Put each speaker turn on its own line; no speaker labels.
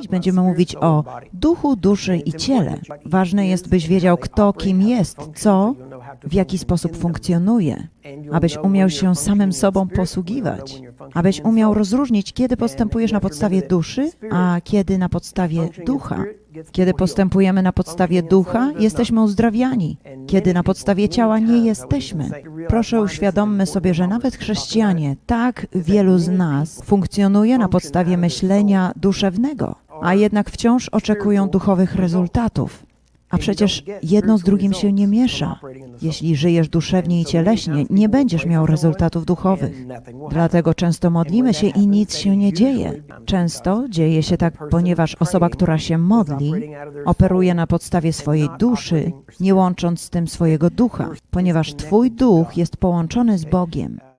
Dziś będziemy mówić o duchu, duszy i ciele. Ważne jest, byś wiedział, kto kim jest, co, w jaki sposób funkcjonuje, abyś umiał się samym sobą posługiwać, abyś umiał rozróżnić, kiedy postępujesz na podstawie duszy, a kiedy na podstawie ducha. Kiedy postępujemy na podstawie ducha, jesteśmy uzdrawiani. Kiedy na podstawie ciała nie jesteśmy. Proszę uświadommy sobie, że nawet chrześcijanie, tak wielu z nas funkcjonuje na podstawie myślenia duszewnego, a jednak wciąż oczekują duchowych rezultatów. A przecież jedno z drugim się nie miesza. Jeśli żyjesz duszewnie i cieleśnie, nie będziesz miał rezultatów duchowych. Dlatego często modlimy się i nic się nie dzieje. Często dzieje się tak, ponieważ osoba, która się modli, operuje na podstawie swojej duszy, nie łącząc z tym swojego ducha, ponieważ Twój duch jest połączony z Bogiem.